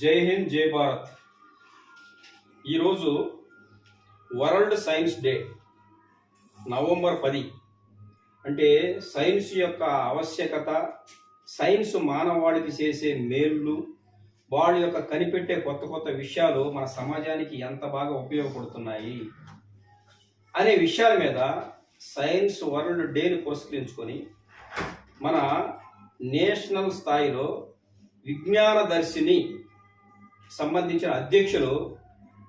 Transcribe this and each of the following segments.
జై హింద్ జై భారత్. ఈరోజు వరల్డ్ సైన్స్ డే నవంబర్ పది. అంటే సైన్స్ యొక్క ఆవశ్యకత సైన్స్ మానవాళికి చేసే మేళ్ళు వాళ్ళ యొక్క కనిపెట్టే కొత్త కొత్త విషయాలు మన సమాజానికి ఎంత బాగా ఉపయోగపడుతున్నాయి అనే విషయాల మీద సైన్స్ వరల్డ్ డేని పురస్కరించుకొని మన నేషనల్ స్థాయిలో విజ్ఞాన దర్శిని సంబంధించిన అధ్యక్షులు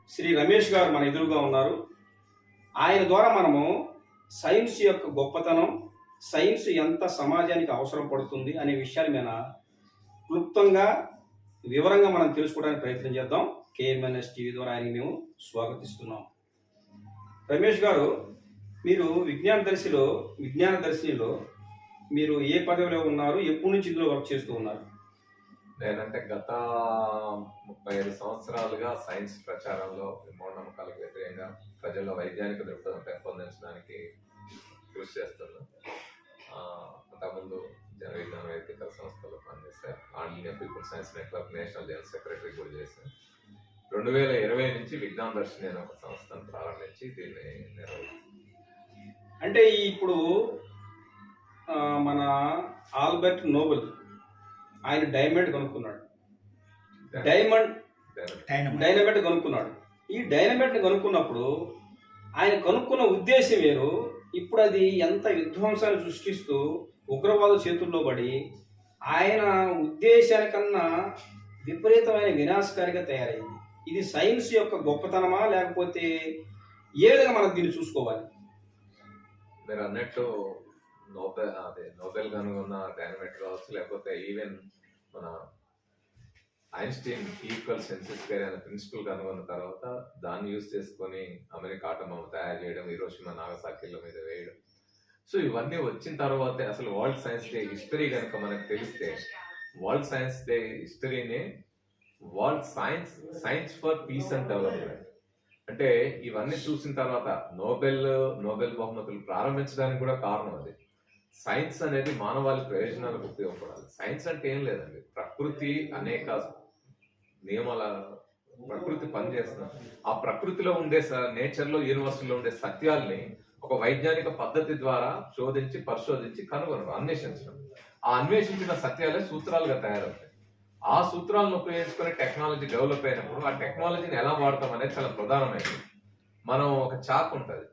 శ్రీ రమేష్ గారు మన ఎదురుగా ఉన్నారు. ఆయన ద్వారా మనము సైన్స్ యొక్క గొప్పతనం సైన్స్ ఎంత సమాజానికి అవసరం పడుతుంది అనే విషయాల మీద క్లుప్తంగా వివరంగా మనం తెలుసుకోవడానికి ప్రయత్నం చేద్దాం. కేఎంఎన్ఎస్ టీవీ ద్వారా ఆయనకి మేము స్వాగతిస్తున్నాం. రమేష్ గారు మీరు విజ్ఞాన దర్శిలో విజ్ఞాన దర్శినిలో మీరు ఏ పదవిలో ఉన్నారు ఎప్పటి నుంచి ఇందులో వర్క్ చేస్తూ ఉన్నారు? నేనంటే గత ముప్పై ఐదు సంవత్సరాలుగా సైన్స్ ప్రచారంలో మూఢనమ్మకాలకు వ్యతిరేకంగా ప్రజల్లో వైజ్ఞానిక దృక్పథం పెంపొందించడానికి కృషి చేస్తున్నాను అంతకుముందు జనవిజ్ఞాన వేదికల సంస్థలో పనిచేశాను all people science network national general secretary కూడా చేశాను. రెండు వేల ఇరవై నుంచి విజ్ఞాన దర్శిని అనే ఒక సంస్థను ప్రారంభించి దీన్ని నిర్వహిస్తుంది అంటే ఇప్పుడు మన ఆల్బర్ట్ నోబెల్ ఆయన డైమండ్ కనుక్కున్నాడు. డైమండ్ డైనమైట్ కనుక్కున్నాడు. ఈ డైనమైట్ని కనుక్కున్నప్పుడు ఆయన కనుక్కున్న ఉద్దేశం వేరు. ఇప్పుడు అది ఎంత విధ్వంసాన్ని సృష్టిస్తూ ఉగ్రవాద చేతుల్లో పడి ఆయన ఉద్దేశానికన్నా విపరీతమైన వినాశకారిగా తయారైంది. ఇది సైన్స్ యొక్క గొప్పతనమా లేకపోతే ఏ విధంగా మనం దీన్ని చూసుకోవాలి? మీరు అన్నట్టు నోబెల్ అదే నోబెల్ కనుగొన్న డైనమైట్ కావచ్చు లేకపోతే ఈవెన్ మన ఐన్స్టీన్ ఈక్వల్ సెన్సెస్ థియరీ అనే ప్రిన్సిపల్ కనుగొన్న తర్వాత దాన్ని యూజ్ చేసుకొని అమెరికా ఆటోమం తయారు చేయడం ఈరోషిమా నాగసాకిల మీద వేయడం. సో ఇవన్నీ వచ్చిన తర్వాతే అసలు వరల్డ్ సైన్స్ డే హిస్టరీ కనుక మనకు తెలిస్తే world science day హిస్టరీనే world science science for peace and development. అంటే ఇవన్నీ చూసిన తర్వాత నోబెల్ నోబెల్ బహుమతులు ప్రారంభించడానికి కూడా కారణం అది. సైన్స్ అనేది మానవాళి ప్రయోజనాలకు ఉపయోగపడాలి. సైన్స్ అంటే ఏం లేదండి. ప్రకృతి అనేక నియమాల ప్రకృతి పనిచేస్తున్న ఆ ప్రకృతిలో ఉండే నేచర్లో యూనివర్సిటీలో ఉండే సత్యాల్ని ఒక వైజ్ఞానిక పద్ధతి ద్వారా శోధించి పరిశోధించి కనుగొనడం అన్వేషించడం. ఆ అన్వేషించిన సత్యాలే సూత్రాలుగా తయారవుతాయి. ఆ సూత్రాలను ఉపయోగించుకుని టెక్నాలజీ డెవలప్ అయినప్పుడు ఆ టెక్నాలజీని ఎలా వాడతాం అనేది చాలా ప్రధానమైనది. మనం ఒక చాకు ఉంటుంది.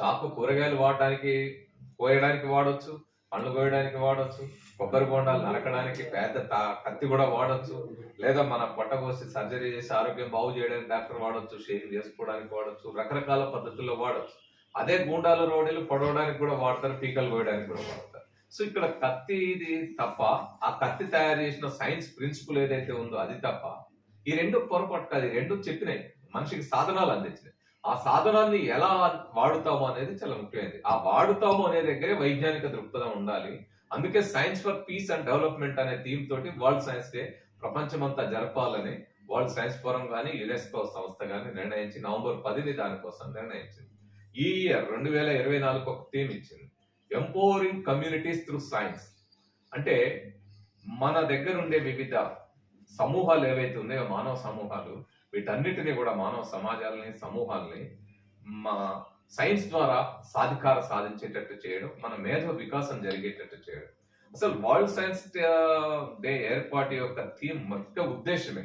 చాకు కూరగాయలు వాడడానికి కోయడానికి వాడొచ్చు పండ్లు కోయడానికి వాడొచ్చు కొబ్బరి బొండాలు నరకడానికి పెద్ద తా- కత్తి కూడా వాడచ్చు లేదా మన పొట్ట కోసి సర్జరీ చేసి ఆరోగ్యం బాగు చేయడానికి డాక్టర్ వాడొచ్చు షేవింగ్ చేసుకోవడానికి వాడొచ్చు రకరకాల పద్ధతుల్లో వాడొచ్చు. అదే గూండాలు రోడీలు పొడవడానికి కూడా వాడతారు పీకలు కోయడానికి కూడా వాడతారు. సో ఇక్కడ కత్తి ఇది తప్ప ఆ కత్తి తయారు చేసిన సైన్స్ ప్రిన్సిపల్ ఏదైతే ఉందో అది తప్ప ఈ రెండు పొరపాటు కాదు ఈ రెండు చెప్పినాయి. మనిషికి సాధనాలు అందించినాయి. ఆ సాధనాన్ని ఎలా వాడుతాము అనేది చాలా ముఖ్యమైనది. ఆ వాడుతాము అనే దగ్గరే వైజ్ఞానిక దృక్పథం ఉండాలి. అందుకే science for peace and development అనే థీమ్ తోటి వరల్డ్ సైన్స్ డే ప్రపంచమంతా జరపాలని వరల్డ్ సైన్స్ ఫోరం కానీ యునెస్కో సంస్థ కానీ నిర్ణయించి నవంబర్ పదిని దానికోసం నిర్ణయించింది. ఈ ఇయర్ రెండు వేల ఇరవై నాలుగు ఒక థీమ్ ఇచ్చింది. Empowering communities through science. అంటే మన దగ్గర ఉండే వివిధ సమూహాలు ఏవైతే ఉన్నాయో మానవ సమూహాలు వీటన్నిటినీ కూడా మానవ సమాజాలని సమూహాలని మా సైన్స్ ద్వారా సాధికార సాధించేటట్టు చేయడం మన మేధో వికాసం జరిగేటట్టు చేయడం. అసలు వరల్డ్ సైన్స్ డే ఏర్పాటు యొక్క థీమ్ ముఖ్య ఉద్దేశమే.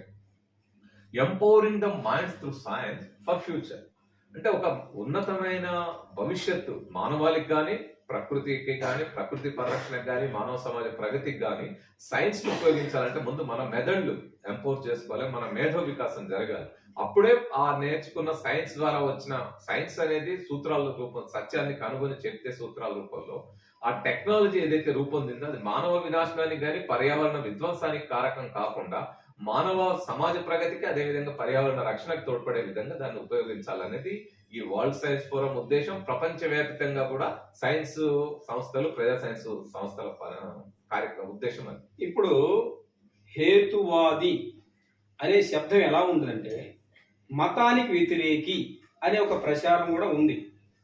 Empowering the minds through science for future అంటే ఒక ఉన్నతమైన భవిష్యత్తు మానవాళికి కానీ ప్రకృతికి కానీ ప్రకృతి పరిరక్షణకు కానీ మానవ సమాజ ప్రగతికి కానీ సైన్స్ని ఉపయోగించాలంటే ముందు మన మెదళ్ళు ఎంపోర్ చేసుకోవాలి మన మేధో వికాసం జరగాలి. అప్పుడే ఆ నేర్చుకున్న సైన్స్ ద్వారా వచ్చిన సైన్స్ అనేది సూత్రాల రూపం సత్యాన్ని కనుగొని చెప్తే సూత్రాల రూపంలో ఆ టెక్నాలజీ ఏదైతే రూపొందిందో అది మానవ వినాశనానికి కానీ పర్యావరణ విధ్వంసానికి కారకం కాకుండా మానవ సమాజ ప్రగతికి అదేవిధంగా పర్యావరణ రక్షణకు తోడ్పడే విధంగా దాన్ని ఉపయోగించాలనేది ఈ వరల్డ్ సైన్స్ ఫోరం ఉద్దేశం ప్రపంచవ్యాప్తంగా కూడా సైన్స్ సంస్థలు ప్రజా సైన్స్ సంస్థల కార్యక్రమం ఉద్దేశం అది. ఇప్పుడు హేతువాది అనే శబ్దం ఎలా ఉందంటే మతానికి వ్యతిరేకి అనే ఒక ప్రచారం కూడా ఉంది.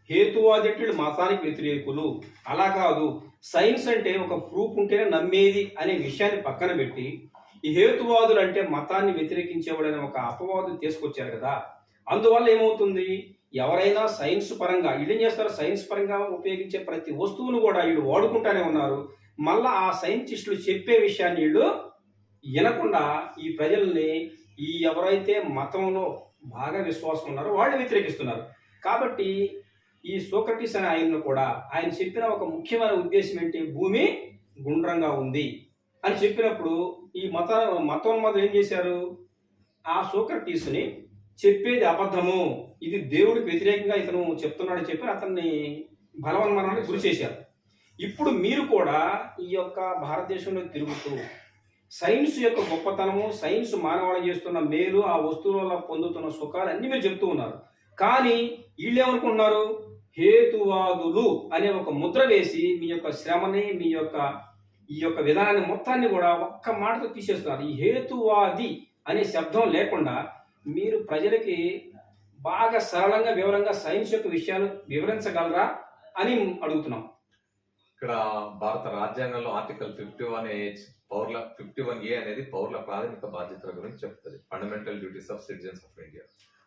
హేతువాది అంటే మతానికి వ్యతిరేకులు. అలా కాదు సైన్స్ అంటే ఒక ప్రూఫ్ ఉంటేనే నమ్మేది అనే విషయాన్ని పక్కన పెట్టి ఈ హేతువాదులు అంటే మతాన్ని వ్యతిరేకించేవాడని ఒక అపవాదం తీసుకొచ్చారు కదా. అందువల్ల ఏమవుతుంది? ఎవరైనా సైన్స్ పరంగా వీళ్ళు ఏం చేస్తారు? సైన్స్ పరంగా ఉపయోగించే ప్రతి వస్తువును కూడా వీళ్ళు వాడుకుంటానే ఉన్నారు. మళ్ళా ఆ సైంటిస్టులు చెప్పే విషయాన్ని వీళ్ళు వినకుండా ఈ ప్రజల్ని ఈ ఎవరైతే మతంలో బాగా విశ్వాసం ఉన్నారో వాళ్ళు వ్యతిరేకిస్తున్నారు. కాబట్టి ఈ సోక్రటీస్ అనే ఆయన్ను కూడా ఆయన చెప్పిన ఒక ముఖ్యమైన ఉద్దేశం ఏంటి? భూమి గుండ్రంగా ఉంది అని చెప్పినప్పుడు ఈ మత మతోన్మాదులు ఏం చేశారు? ఆ సోక్రటీస్ని చెప్పేది అబద్ధము. ఇది దేవుడికి వ్యతిరేకంగా ఇతను చెప్తున్నాడని చెప్పి అతన్ని బలవన్మరణానికి గురి చేశారు. ఇప్పుడు మీరు కూడా ఈ యొక్క భారతదేశంలో తిరుగుతూ సైన్స్ యొక్క గొప్పతనము సైన్స్ మానవాళి చేస్తున్న మేలు ఆ వస్తువుల వల్ల పొందుతున్న సుఖాలు అన్ని మీరు చెప్తూ ఉన్నారు. కానీ వీళ్ళు ఏమనుకుంటున్నారు? హేతువాదులు అనే ఒక ముద్ర వేసి మీ యొక్క శ్రమని మీ యొక్క ఈ యొక్క విధానాన్ని మొత్తాన్ని కూడా ఒక్క మాటతో తీసేస్తున్నారు. ఈ హేతువాది అనే శబ్దం లేకుండా మీరు ప్రజలకి బాగా సరళంగా వివరంగా సైన్స్ యొక్క విషయాలు వివరించగలరా అని అడుగుతున్నాం. ఇక్కడ భారత రాజ్యాంగంలో ఆర్టికల్ ఫిఫ్టీ వన్ పౌర్ల ఫిఫ్టీ వన్ ఏ అనేది పౌరుల ప్రాథమిక బాధ్యతల గురించి చెప్తుంది. Fundamental duties of citizens of India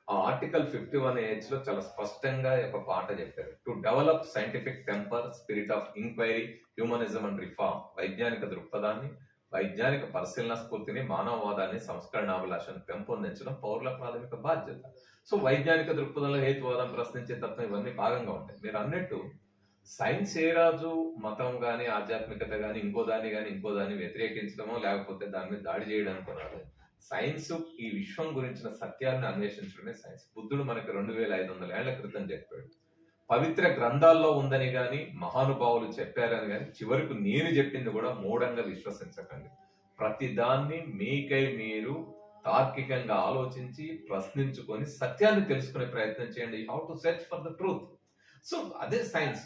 ఆ ఆర్టికల్ ఫిఫ్టీ వన్ ఏజ్లో చాలా స్పష్టంగా ఒక పాట చెప్పారు. To develop scientific temper spirit of inquiry humanism and reform వైజ్ఞానిక దృక్పథాన్ని వైజ్ఞానిక పరిశీలన స్ఫూర్తిని మానవవాదాన్ని సంస్కరణాభిలాషను పెంపొందించడం పౌరుల ప్రాథమిక బాధ్యత. సో వైజ్ఞానిక దృక్పథంలో హేతువాదం ప్రశ్నించే తత్వం ఇవన్నీ భాగంగా ఉంటాయి. మీరు అన్నట్టు సైన్స్ ఏ రాజు మతం కానీ ఆధ్యాత్మికత కానీ ఇంకో దాన్ని కానీ ఇంకో దాన్ని వ్యతిరేకించడమో లేకపోతే దాని మీద దాడి చేయడానికి రాదు సైన్స్ ఈ విశ్వం గురించిన సత్యాలను అన్వేషించడమే సైన్స్. బుద్ధుడు మనకి రెండు వేల ఐదు వందల ఏళ్ళ క్రితం చెప్పాడు. పవిత్ర గ్రంథాల్లో ఉందని కానీ మహానుభావులు చెప్పారని కానీ చివరకు నేను చెప్పింది కూడా మూఢంగా విశ్వసించకండి. ప్రతిదాన్ని మీకై మీరు తార్కికంగా ఆలోచించి ప్రశ్నించుకొని సత్యాన్ని తెలుసుకునే ప్రయత్నం చేయండి. How to search for the truth so అదే సైన్స్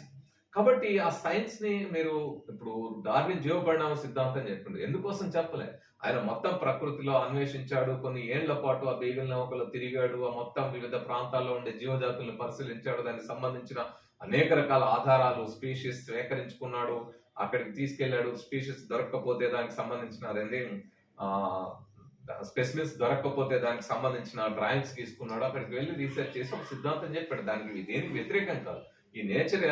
కాబట్టి ఆ సైన్స్ని మీరు ఇప్పుడు డార్విన్ జీవపరిణామ సిద్ధాంతం చెప్పిండు. ఎందుకోసం చెప్పలే? ఆయన మొత్తం ప్రకృతిలో అన్వేషించాడు. కొన్ని ఏళ్ళ పాటు ఆ బీగల్ నౌకలో తిరిగాడు. ఆ మొత్తం వివిధ ప్రాంతాల్లో ఉండే జీవజాతులను పరిశీలించాడు. దానికి సంబంధించిన అనేక రకాల ఆధారాలు స్పీషీస్ సేకరించుకున్నాడు. అక్కడికి తీసుకెళ్ళాడు స్పీషీస్ దొరకకపోతే దానికి సంబంధించిన అదేంటి స్పెసిమిస్ దొరకకపోతే దానికి సంబంధించిన డ్రాయింగ్స్ తీసుకున్నాడు. అక్కడికి వెళ్ళి రీసెర్చ్ చేసి ఒక సిద్ధాంతం చెప్పాడు. దానికి దేనికి వ్యతిరేకం కాదు. ఈ నేచర్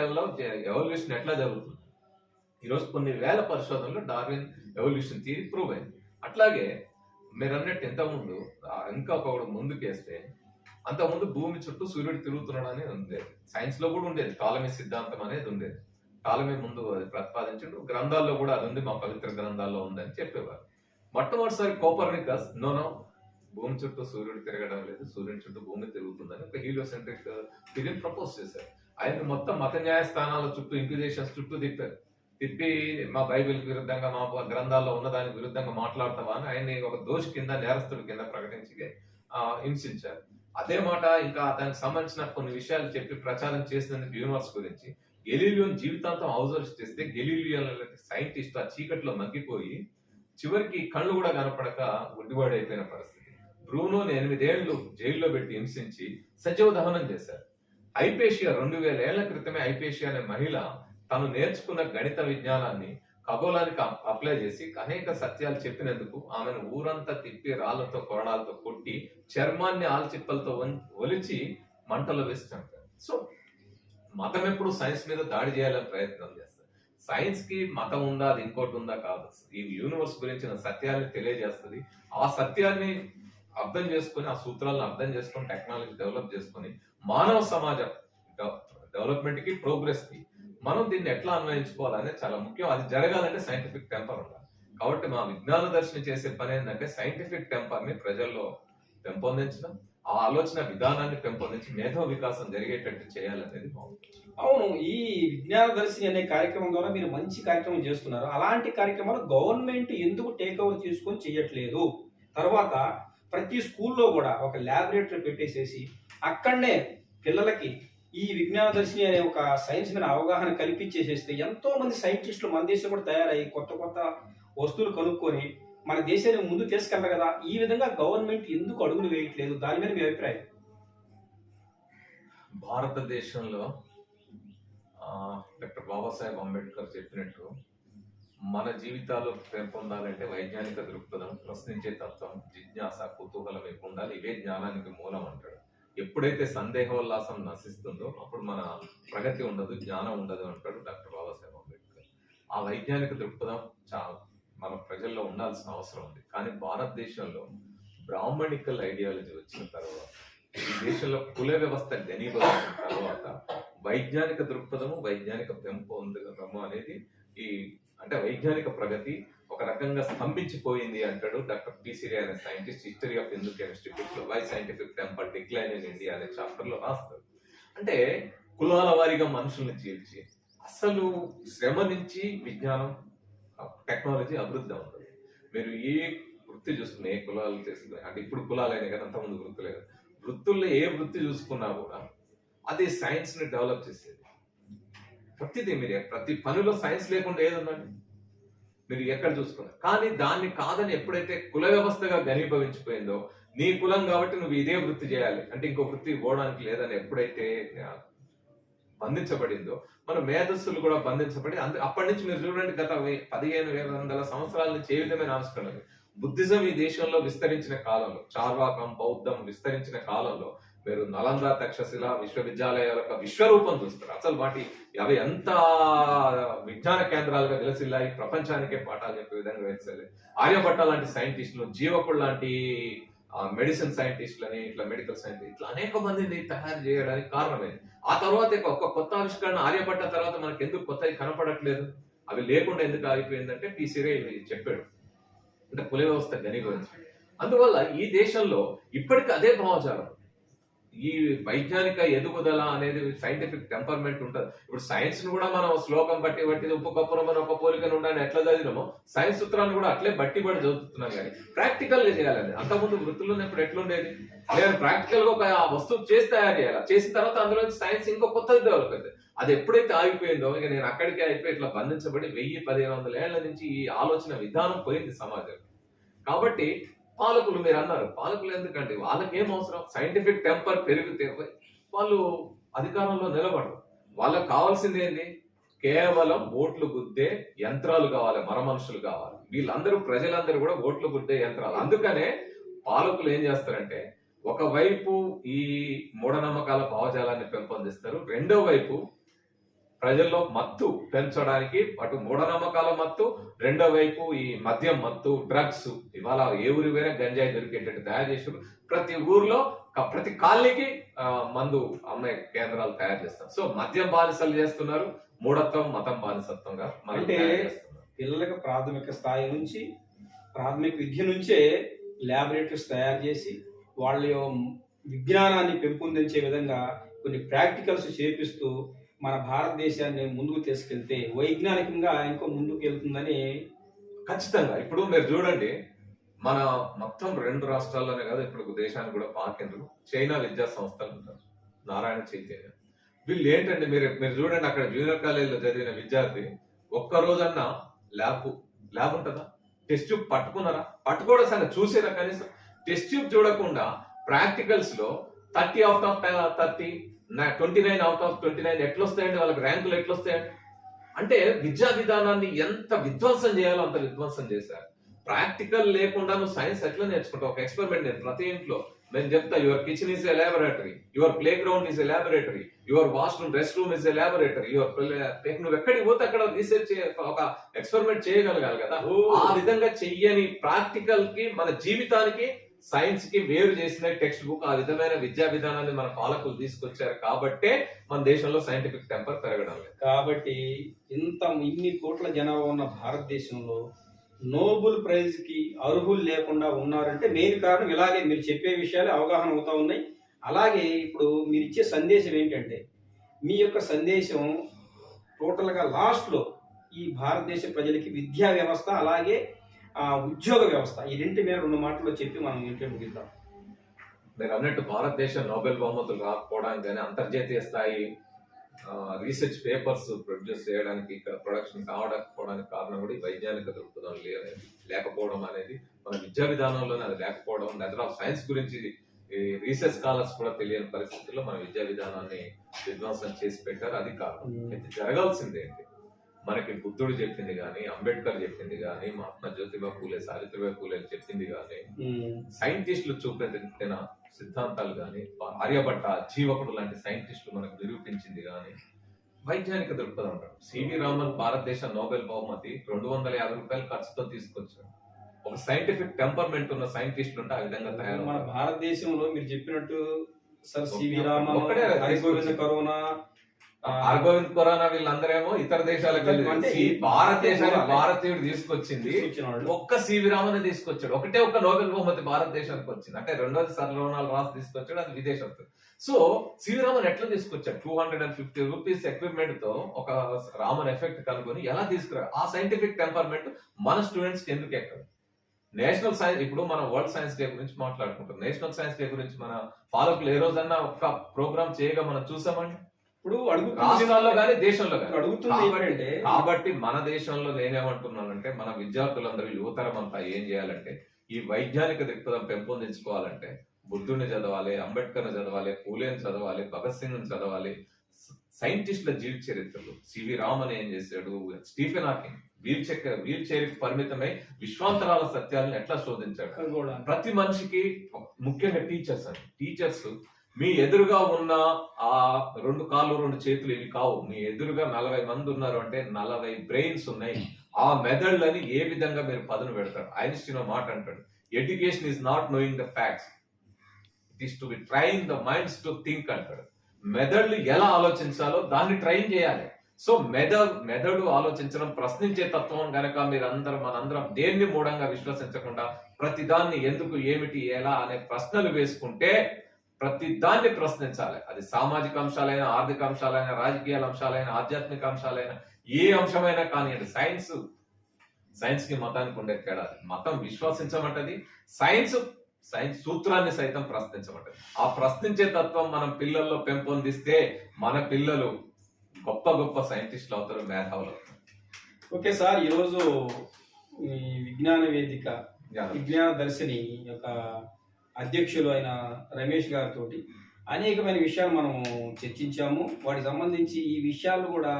ఎవల్యూషన్ ఎట్లా జరుగుతుంది? ఈరోజు కొన్ని వేల పరిశోధనలు డార్విన్ ఎవల్యూషన్ థియరీ ప్రూవ్ అయింది. అట్లాగే మీరు అన్నట్టు ఇంతకుముందు ఆ, ఇంకా ఒకడు ముందుకేస్తే అంతకుముందు భూమి చుట్టూ సూర్యుడు తిరుగుతున్నాడు అనేది ఉండేది. సైన్స్లో కూడా ఉండేది. కాలమే సిద్ధాంతం అనేది ఉండేది. కాలమే ముందు అది ప్రతిపాదించాడు. గ్రంథాల్లో కూడా అది ఉంది. మా పవిత్ర గ్రంథాల్లో ఉందని చెప్పేవారు. మొట్టమొదటిసారి కోపర్నికస్ నో నో భూమి చుట్టూ సూర్యుడు తిరగడం లేదు. సూర్యుడి చుట్టూ భూమి తిరుగుతుందని ఒక హీలియోసెంట్రిక్ థియరీ ప్రపోజ్ చేశారు. ఆయన మొత్తం మత న్యాయస్థానాల చుట్టూ ఇంక్విజేషన్స్ చుట్టూ తిప్పారు. తిప్పి మా బైబిల్ విరుద్ధంగా మా గ్రంథాల్లో ఉన్న దానికి విరుద్ధంగా మాట్లాడతావా? అని ఆయన్ని ఒక దోషి కింద నేరస్తుడి కింద ప్రకటించి హింసించారు. అదే మాట ఇంకా దానికి సంబంధించిన కొన్ని విషయాలు చెప్పి ప్రచారం చేసినందుకు యూనివర్స్ గురించి గెలీలియోన్ జీవితాంతం అవసరం చేస్తే గెలీలియోన్ సైంటిస్ట్ ఆ చీకట్లో మగ్గిపోయి చివరికి కళ్ళు కూడా కనపడక ఒడ్డుబాడైపోయిన పరిస్థితి. బ్రూనోని ఎనిమిదేళ్ళు జైల్లో పెట్టి హింసించి సజీవ దహనం చేశారు. ఐపేషియా రెండు వేల ఏళ్ళ క్రితమే ఐపేషియా అనే మహిళ తను నేర్చుకున్న గణిత విజ్ఞానాన్ని ఖగోళానికి అప్లై చేసి అనేక సత్యాలు చెప్పినందుకు ఆమెను ఊరంతా తిప్పి రాళ్ళతో కొరడాలతో కొట్టి చర్మాన్ని ఆల్చిప్పలతో ఒలిచి మంటలో వేసి సో మతం ఎప్పుడు సైన్స్ మీద దాడి చేయాలని ప్రయత్నం చేస్తారు. సైన్స్కి మతం ఉందా అది ఇంకోటి ఉందా కాదు. ఈ యూనివర్స్ గురించిన సత్యాన్ని తెలియజేస్తుంది. ఆ సత్యాన్ని అర్థం చేసుకుని ఆ సూత్రాలను అర్థం చేసుకొని టెక్నాలజీ డెవలప్ చేసుకొని మానవ సమాజం డెవలప్మెంట్కి ప్రోగ్రెస్కి మనం దీన్ని ఎట్లా అన్వయించుకోవాలనేది చాలా ముఖ్యం. అది జరగాలంటే సైంటిఫిక్ టెంపర్ ఉండాలి. కాబట్టి మా విజ్ఞాన దర్శనం చేసే పని ఏంటంటే సైంటిఫిక్ టెంపర్ని ప్రజల్లో పెంపొందించడం ఆ ఆలోచన విధానాన్ని పెంపొందించి మేధో వికాసం జరిగేటట్టు చేయాలనేది అవును ఈ విజ్ఞాన దర్శిని అనే కార్యక్రమం ద్వారా మీరు మంచి కార్యక్రమం చేస్తున్నారు. అలాంటి కార్యక్రమాలు గవర్నమెంట్ ఎందుకు టేక్ ఓవర్ తీసుకొని చేయట్లేదు? తర్వాత ప్రతి స్కూల్లో కూడా ఒక ల్యాబొరేటరీ పెట్టేసేసి అక్కడనే పిల్లలకి ఈ విజ్ఞాన దర్శిని అనే ఒక సైన్స్ మీద అవగాహన కల్పించేసేస్తే ఎంతో మంది సైంటిస్టులు మన దేశం కూడా తయారయ్యి కొత్త కొత్త వస్తువులు కనుక్కొని మన దేశాన్ని ముందు తీసుకెళ్ళరు కదా. ఈ విధంగా గవర్నమెంట్ ఎందుకు అడుగులు వేయట్లేదు? దాని మీద మీ అభిప్రాయం? భారతదేశంలో డాక్టర్ బాబాసాహెబ్ అంబేద్కర్ చెప్పినట్టు మన జీవితాలు పేర్కొందాలంటే వైజ్ఞానిక దృక్పథం ప్రశ్నించే తత్వం జిజ్ఞాస కుతూహలం ఎక్కువ ఉండాలి ఇవే జ్ఞానానికి మూలం అంటాడు. ఎప్పుడైతే సందేహోల్లాసం నశిస్తుందో అప్పుడు మన ప్రగతి ఉండదు జ్ఞానం ఉండదు అంటాడు డాక్టర్ బాబాసాహెబ్ అంబేద్కర్. ఆ వైజ్ఞానిక దృక్పథం చాలా మన ప్రజల్లో ఉండాల్సిన అవసరం ఉంది. కానీ భారతదేశంలో బ్రాహ్మణికల్ ఐడియాలజీ వచ్చిన తర్వాత ఈ దేశంలో కుల వ్యవస్థ ఘనీభవించిన తర్వాత వైజ్ఞానిక దృక్పథము వైజ్ఞానిక పెంపొందడము అనేది ఈ అంటే వైజ్ఞానిక ప్రగతి ఒక రకంగా స్తంభించిపోయింది అంటాడు డాక్టర్ పిసిరి అనే scientist history of Hindu chemistry బుక్లో why scientific temper decline in India అనే చాప్టర్లో రాస్తాడు. అంటే కులాల వారీగా మనుషుల్ని చీల్చి అసలు శ్రమ నుంచి విజ్ఞానం టెక్నాలజీ అభివృద్ధి అవుతుంది. మీరు ఏ వృత్తి చూసుకున్న ఏ కులాలు చేస్తున్నాయి అంటే ఇప్పుడు కులాలైనా కానీ అంతకుముందు వృత్తులే కదా వృత్తుల్లో ఏ వృత్తి చూసుకున్నా కూడా అది సైన్స్ని డెవలప్ చేసేది. ప్రతిదీ మీరు ప్రతి పనిలో సైన్స్ లేకుండా ఏది ఉందండి? మీరు ఎక్కడ చూసుకున్నారు? కానీ దాన్ని కాదని ఎప్పుడైతే కుల వ్యవస్థగా ఘనీభవించిపోయిందో నీ కులం కాబట్టి నువ్వు ఇదే వృత్తి చేయాలి. అంటే ఇంకో వృత్తి పోవడానికి లేదని ఎప్పుడైతే బంధించబడిందో మన మేధస్సులు కూడా బంధించబడి అంత అప్పటి నుంచి మీరు చూడండి గత పదిహేను వేల వందల సంవత్సరాల నుంచి ఏ విధమైన ఆవిష్కరణ బుద్ధిజం ఈ దేశంలో విస్తరించిన కాలంలో చార్వాకం బౌద్ధం విస్తరించిన కాలంలో మీరు నలంద తక్షశిల విశ్వవిద్యాలయాల యొక్క విశ్వరూపం చూస్తారు. అసలు వాటి అవి ఎంత విజ్ఞాన కేంద్రాలుగా విలసిల్లాయి ప్రపంచానికే పాఠాలు చెప్పే విధంగా వెలిసాయి ఆర్యభట్ట లాంటి సైంటిస్టులు జీవకుడు లాంటి మెడిసిన్ సైంటిస్టులని ఇట్లా మెడికల్ సైంటిస్ట్ ఇట్లా అనేక మందిని తయారు చేయడానికి కారణమైంది. ఆ తర్వాత ఒక కొత్త ఆవిష్కరణ ఆర్యభట్ట తర్వాత మనకి ఎందుకు కొత్తవి కనపడట్లేదు? అవి లేకుండా ఎందుకు ఆగిపోయిందంటే పీసీరే చెప్పాడు. అంటే కుల వ్యవస్థ ఘనీభవించి అందువల్ల ఈ దేశంలో ఇప్పటికీ అదే భావజాలం. ఈ వైజ్ఞానిక ఎదుగుదల అనేది సైంటిఫిక్ టెంపర్మెంట్ ఉంటుంది. ఇప్పుడు సైన్స్ను కూడా మనం శ్లోకం బట్టి బట్టి ఉప్పు కప్పున మనం ఒక పోలికను ఉండాలని ఎట్లా చదివినామో సైన్స్ సూత్రాన్ని కూడా అట్లే బట్టి బట్టి చదువుతున్నాం కానీ ప్రాక్టికల్గా చేయాలని అంతకుముందు వృత్తుల్లో ఇప్పుడు ఎట్లుండేది? నేను ప్రాక్టికల్గా ఒక ఆ వస్తువు చేసి తయారు చేయాలి? చేసిన తర్వాత అందులో సైన్స్ ఇంకో కొత్తది డెవలప్ అవుతుంది అది ఎప్పుడైతే ఆగిపోయిందో ఇక నేను అక్కడికి అయిపోయి ఇట్లా బంధించబడి వెయ్యి పదిహేను వందల ఏళ్ళ నుంచి ఈ ఆలోచన విధానం పోయింది సమాజం కాబట్టి పాలకులు మీరు అన్నారు. పాలకులు ఎందుకంటే వాళ్ళకి ఏం అవసరం? సైంటిఫిక్ టెంపర్ పెరిగితే వాళ్ళు అధికారంలో నిలబడరు. వాళ్ళకి కావాల్సింది ఏంది? కేవలం ఓట్లు గుద్దే యంత్రాలు కావాలి మర మనుషులు కావాలి. వీళ్ళందరూ ప్రజలందరూ కూడా ఓట్లు గుద్దే యంత్రాలు. అందుకనే పాలకులు ఏం చేస్తారంటే ఒకవైపు ఈ మూఢనమ్మకాల భావజాలాన్ని పెంపొందిస్తారు రెండో వైపు ప్రజల్లో మత్తు పెంచడానికి అటు మూఢనమ్మకాల మత్తు రెండో వైపు ఈ మద్యం మత్తు డ్రగ్స్ ఇవాళ ఏ ఊరి పోయినా గంజాయి దొరికేటట్టు తయారు చేసారు ప్రతి ఊర్లో ప్రతి కాలనీకి మందు అమ్మే కేంద్రాలు తయారు చేస్తారు సో మద్యం బానిసలు చేస్తున్నారు మూఢత్వం మతం బానిసత్వంగా అంటే. పిల్లలకు ప్రాథమిక స్థాయి నుంచి ప్రాథమిక విద్య నుంచే ల్యాబొరేటరీస్ తయారు చేసి వాళ్ళ విజ్ఞానాన్ని పెంపొందించే విధంగా కొన్ని ప్రాక్టికల్స్ చేపిస్తూ మన భారతదేశాన్ని ముందుకు తీసుకెళ్తే వైజ్ఞానికంగా ఇంకో ముందుకు వెళ్తుందని ఖచ్చితంగా. ఇప్పుడు మీరు చూడండి మన మొత్తం రెండు రాష్ట్రాల్లోనే కాదు ఇప్పుడు దేశానికి కూడా పాకేంద్రం చైనా విద్యా సంస్థలు ఉంటారు. నారాయణ చైతన్య. వీళ్ళు ఏంటంటే మీరు మీరు చూడండి అక్కడ జూనియర్ కాలేజీలో చదివిన విద్యార్థి ఒక్క రోజన్నా ల్యాబ్ ల్యాబ్ ఉంటుందా? టెస్ట్ ట్యూబ్ పట్టుకున్నారా? పట్టుకోవడం సంగతి చూసారా కనీసం? టెస్ట్ ట్యూబ్ చూడకుండా ప్రాక్టికల్స్లో thirty out of thirty twenty nine out of twenty nine ఎట్లొస్తాయండి? వాళ్ళకి ర్యాంకులు ఎట్లొస్తాయండి? అంటే విద్యా విధానాన్ని ఎంత విధ్వంసం చేయాలో అంత విధ్వంసం చేశారు. ప్రాక్టికల్ లేకుండా నువ్వు సైన్స్ ఎట్లా నేర్చుకుంటావు? ఒక ఎక్స్పెరిమెంట్ నేను ప్రతి ఇంట్లో. నేను చెప్తా your kitchen is a laboratory your playground is a laboratory your washroom restroom is a laboratory your నువ్వు ఎక్కడికి పోతే అక్కడ రీసెర్చ్ ఒక ఎక్స్పెరిమెంట్ చేయగలగాలి కదా? ఆ విధంగా చెయ్యని ప్రాక్టికల్కి మన జీవితానికి సైన్స్కి వేరు చేసిన టెక్స్ట్ బుక్ ఆ విధమైన విద్యా విధానాన్ని మన పాలకులు తీసుకొచ్చారు కాబట్టే మన దేశంలో సైంటిఫిక్ టెంపర్ పెరగడం లేదు. కాబట్టి ఇంత ఇన్ని కోట్ల జనాభా ఉన్న భారతదేశంలో నోబెల్ ప్రైజ్కి అర్హులు లేకుండా ఉన్నారంటే మెయిన్ కారణం ఇలాగే మీరు చెప్పే విషయాలు అవగాహన అవుతా ఉన్నాయి. అలాగే ఇప్పుడు మీరు ఇచ్చే సందేశం ఏంటంటే మీ యొక్క సందేశం టోటల్గా లాస్ట్లో ఈ భారతదేశ ప్రజలకి విద్యా వ్యవస్థ అలాగే ఉద్యోగ వ్యవస్థ. ఈ రెండు మీద రెండు మాటల్లో చెప్పి మనం ఏంటంటే ముగిద్దాం. మీరు అన్నట్టు భారతదేశం నోబెల్ బహుమతులు రాకపోవడానికి కానీ అంతర్జాతీయ స్థాయి రీసెర్చ్ పేపర్స్ ప్రొడ్యూస్ చేయడానికి ఇక్కడ ప్రొడక్షన్ కావడానికి కారణం కూడా ఈ వైజ్ఞానిక దృక్పథం లేకపోవడం అనేది. మన విద్యా విధానంలోనే అది లేకపోవడం లెటర్ ఆఫ్ సైన్స్ గురించి రీసెర్చ్ స్కాలర్స్ కూడా తెలియని పరిస్థితుల్లో మన విద్యా విధానాన్ని విధ్వంసం చేసి పెట్టారు. అది కారణం. అయితే జరగాల్సింది ఏంటి? మనకి బుద్ధుడు చెప్పింది కానీ అంబేద్కర్ చెప్పింది కానీ మహాత్మా జ్యోతిబా పూలే సావిత్రిబాయి పూలే చెప్పింది కానీ సైంటిస్టులు చూపెట్టిన సిద్ధాంతాలు కానీ ఆర్యభట్ట జీవకుడు లాంటి సైంటిస్టులు మనకు నిరూపించింది కానీ వైజ్ఞానిక దృక్పథం అంటారు సివి రామన్ భారతదేశ నోబెల్ బహుమతి రెండు వందల యాభై రూపాయల ఖర్చుతో తీసుకొచ్చారు ఒక సైంటిఫిక్ టెంపర్మెంట్ ఉన్న సైంటిస్టులు ఉంటే ఆ విధంగా మన తయారు భారతదేశంలో మీరు చెప్పినట్టు సర్ సివి రామన్ కరోనా అరగోవింద్ ఖురానా వీళ్ళందరేమో ఇతర దేశాలకు వెళ్ళి భారతదేశానికి భారతీయుడు తీసుకొచ్చింది. ఒక్క సివి రామన్ తీసుకొచ్చాడు. ఒకటే ఒక్క నోబెల్ బహుమతి భారతదేశానికి వచ్చింది. అంటే రెండోది సర్ రోనాల్డ్ రాస్ తీసుకొచ్చాడు అది విదేశత్తు సో సివి రామన్ ఎట్లా తీసుకొచ్చాడు? Two hundred and fifty rupees ఎక్విప్మెంట్తో ఒక రామన్ ఎఫెక్ట్ కనుక్కొని ఎలా తీసుకురా? ఆ సైంటిఫిక్ టెంపర్మెంట్ మన స్టూడెంట్స్కి ఎందుకు ఎక్కదు? నేషనల్ సైన్స్ ఇప్పుడు మనం వరల్డ్ సైన్స్ డే గురించి మాట్లాడుకుంటాం నేషనల్ సైన్స్ డే గురించి మన పాలకులు ఏ రోజన్నా ఒక ప్రోగ్రామ్ చేయగా మనం చూసామండి? ఇప్పుడు అడుగుతుంది రాష్ట్రాల్లో కానీ దేశంలో కానీ. అడుగుతుంది ఏంటంటే కాబట్టి మన దేశంలో నేనేమంటున్నానంటే మన విద్యార్థులందరూ యువతరం అంతా ఏం చేయాలంటే ఈ వైజ్ఞానిక దృక్పథం పెంపొందించుకోవాలంటే బుద్ధుని చదవాలి అంబేద్కర్ని చదవాలి పూలేని చదవాలి భగత్ సింగ్ చదవాలి సైంటిస్టుల జీవిత చరిత్రలు. సివి రామన్ ఏం చేశాడు? Stephen Hawking. వీల్ చక్ర వీల్ చైర్ పరిమితమై విశ్వాంతరాల సత్యాలను ఎట్లా శోధించాడు. ప్రతి మనిషికి ముఖ్యంగా టీచర్స్ అండి టీచర్స్ మీ ఎదురుగా ఉన్న ఆ రెండు కాళ్ళు రెండు చేతులు ఇవి కావు. మీ ఎదురుగా నలభై మంది ఉన్నారు అంటే నలభై బ్రెయిన్స్ ఉన్నాయి. ఆ మెథడ్లని ఏ విధంగా మీరు పదును పెడతారు? ఐన్స్టీన్ మాట అంటాడు. Education is not knowing the facts it is to be train the minds to think అంటాడు. మెథడ్లు ఎలా ఆలోచించాలో దాన్ని ట్రైన్ చేయాలి. సో మెథ మెదడు ఆలోచించడం ప్రశ్నించే తత్వం గనక మీరందరూ మనందరం దేన్ని మూఢంగా విశ్వసించకుండా ప్రతిదాన్ని ఎందుకు ఏమిటి ఎలా అనే ప్రశ్నలు వేసుకుంటే ప్రతి దాన్ని ప్రశ్నించాలి అది సామాజిక అంశాలైన ఆర్థిక అంశాలైన రాజకీయాల అంశాలైన ఆధ్యాత్మిక అంశాలైన ఏ అంశమైనా కానివ్వండి సైన్స్ సైన్స్కి మతానికి ఉండే తేడా అది. మతం విశ్వసించమంటది సైన్స్ సైన్స్ సూత్రాన్ని సైతం ప్రశ్నించమంటది ఆ ప్రశ్నించే తత్వం మనం పిల్లల్లో పెంపొందిస్తే మన పిల్లలు గొప్ప గొప్ప సైంటిస్టులు అవుతారు మేధావులు అవుతారు ఓకే సార్ ఈరోజు ఈ విజ్ఞాన వేదిక జ్ఞానం. విజ్ఞాన దర్శిని యొక్క అధ్యక్షులు అయిన రమేష్ గారితో అనేకమైన విషయాలు మనము చర్చించాము. వాటికి సంబంధించి ఈ విషయాలు కూడా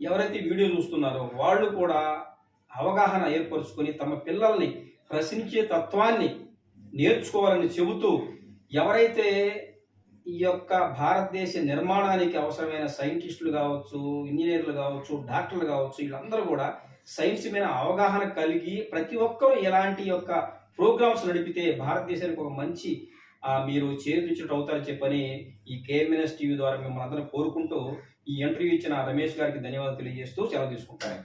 ఎవరైతే వీడియో చూస్తున్నారో వాళ్ళు కూడా అవగాహన ఏర్పరచుకొని తమ పిల్లల్ని ప్రశ్నించే తత్వాన్ని నేర్చుకోవాలని చెబుతూ ఎవరైతే ఈ యొక్క భారతదేశ నిర్మాణానికి అవసరమైన సైంటిస్టులు కావచ్చు ఇంజనీర్లు కావచ్చు డాక్టర్లు కావచ్చు వీళ్ళందరూ కూడా సైన్స్ మీద అవగాహన కలిగి ప్రతి ఒక్కరూ ఎలాంటి యొక్క ప్రోగ్రామ్స్ నడిపితే భారతదేశానికి ఒక మంచి మీరు చేరుతున్నట్టు అవుతారని చెప్పని ఈ కేఎంఎన్ఎస్ టీవీ ద్వారా మిమ్మల్ని అందరూ కోరుకుంటూ ఈ ఇంటర్వ్యూ ఇచ్చిన రమేష్ గారికి ధన్యవాదాలు తెలియజేస్తూ సెలవు తీసుకుంటాను.